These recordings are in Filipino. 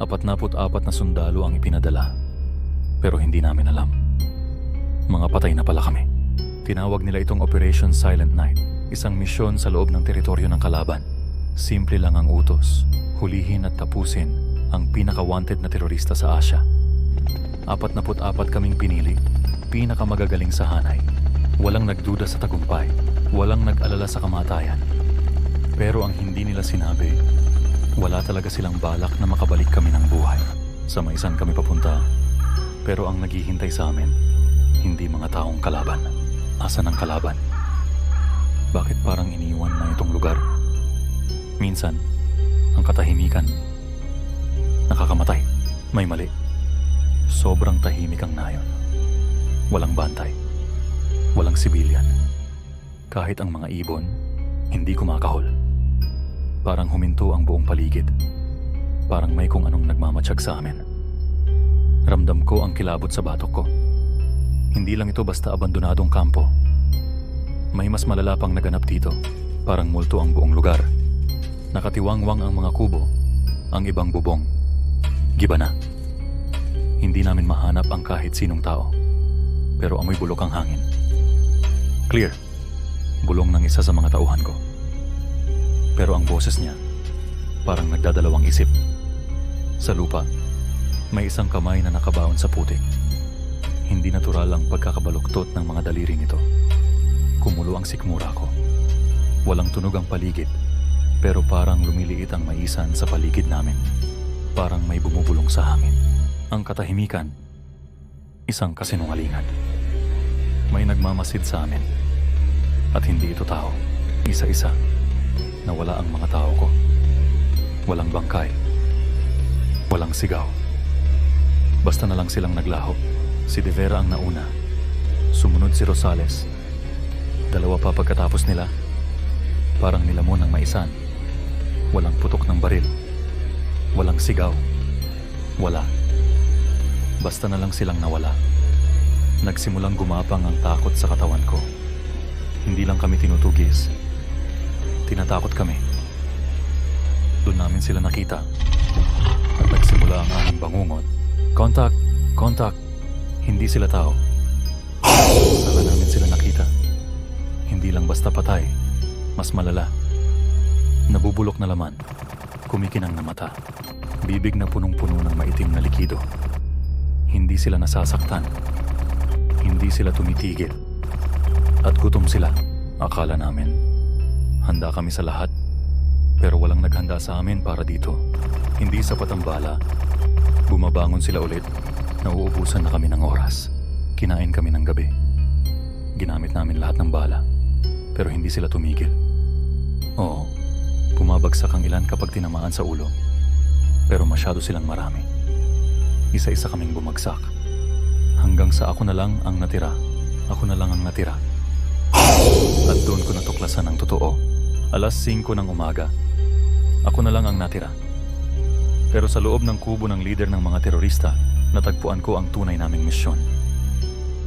Apatnaput-apat na sundalo ang ipinadala. Pero hindi namin alam. Mga patay na pala kami. Tinawag nila itong Operation Silent Night. Isang misyon sa loob ng teritoryo ng kalaban. Simple lang ang utos. Hulihin at tapusin ang pinaka-wanted na terorista sa Asia. Apat na apat kaming pinili. Pinakamagagaling sa hanay. Walang nagduda sa tagumpay. Walang nag-alala sa kamatayan. Pero ang hindi nila sinabi, wala talaga silang balak na makabalik kami ng buhay. Sa maisan kami papunta. Pero ang naghihintay sa amin, hindi mga taong kalaban. Asa ng kalaban? Bakit parang iniwan na itong lugar? Minsan, ang katahimikan, nakakamatay. May mali. Sobrang tahimik ang nayon. Walang bantay. Walang sibilyan. Kahit ang mga ibon, hindi kumakahol. Parang huminto ang buong paligid. Parang may kung anong nagmamatsyag sa amin. Ramdam ko ang kilabot sa batok ko. Hindi lang ito basta abandonadong kampo. May mas malala pang naganap dito. Parang multo ang buong lugar. Nakatiwangwang ang mga kubo, ang ibang bubong. Giba na. Hindi namin mahanap ang kahit sinong tao. Pero amoy bulok ang hangin. Clear. Bulong ng isa sa mga tauhan ko. Pero ang boses niya, parang nagdadalawang isip. Sa lupa, may isang kamay na nakabaon sa putik. Hindi natural ang pagkakabaluktot ng mga daliri nito. Kumulo ang sikmura ko. Walang tunog ang paligid, pero parang lumiliit ang maisan sa paligid namin. Parang may bumubulong sa hangin. Ang katahimikan, isang kasinungalingan. May nagmamasid sa amin. At hindi ito tao. Isa-isa. Nawala ang mga tao ko. Walang bangkay. Walang sigaw. Basta na lang silang naglaho. Si De Vera ang nauna. Sumunod si Rosales. Dalawa pa pagkatapos nila. Parang nilamon ng maisan. Walang putok ng baril. Walang sigaw. Wala. Basta na lang silang nawala. Nagsimulang gumapang ang takot sa katawan ko. Hindi lang kami tinutugis. Tinatakot kami. Doon namin sila nakita. At nagsimula ang aming bangungot. Contact! Contact! Hindi sila tao. Saka namin sila nakita. Hindi lang basta patay. Mas malala. Nabubulok na laman. Kumikinang na mata. Bibig na punong-puno ng maitim na likido. Hindi sila nasasaktan. Hindi sila tumitigil. At gutom sila. Akala namin. Handa kami sa lahat. Pero walang naghanda sa amin para dito. Hindi sapat ang bala. Bumabangon sila ulit. Nauubusan na kami ng oras. Kinain kami ng gabi. Ginamit namin lahat ng bala. Pero hindi sila tumigil. Oo, bumabagsak ang ilan kapag tinamaan sa ulo. Pero masyado silang marami. Isa-isa kaming bumagsak. Hanggang sa ako na lang ang natira. Ako na lang ang natira. At doon ko natuklasan ang totoo. Alas 5 ng umaga. Ako na lang ang natira. Pero sa loob ng kubo ng leader ng mga terorista, natagpuan ko ang tunay naming misyon.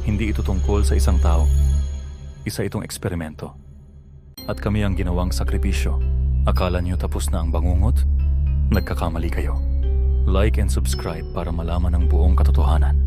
Hindi ito tungkol sa isang tao. Isa itong eksperimento. At kami ang ginawang sakripisyo. Akala niyo tapos na ang bangungot? Nagkakamali kayo. Like and subscribe para malaman ang buong katotohanan.